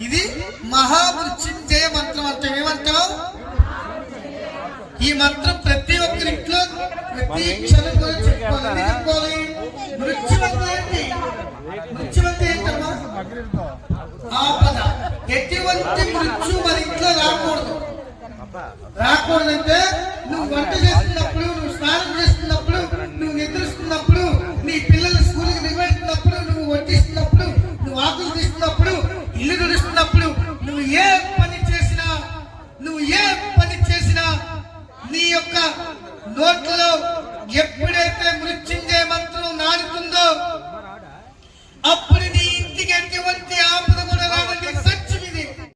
ఇది మహామృత్యుంజయ మంత్రం అంటే ఏమంటావు? ఈ మంత్రం ప్రతి ఒక్కరింట్లో ప్రతి క్షణం కూడా చెప్పుకోవాలి చెప్పుకోవాలి మృత్యువంతం ఏంటి? మృత్యువంతం ఏంటమ్మా? ఆపద. ఎటువంటి మృత్యు మన ఇంట్లో రాకూడదు. రాకూడదంటే నువ్వు వంట చేస్తున్నప్పుడు नोट ल।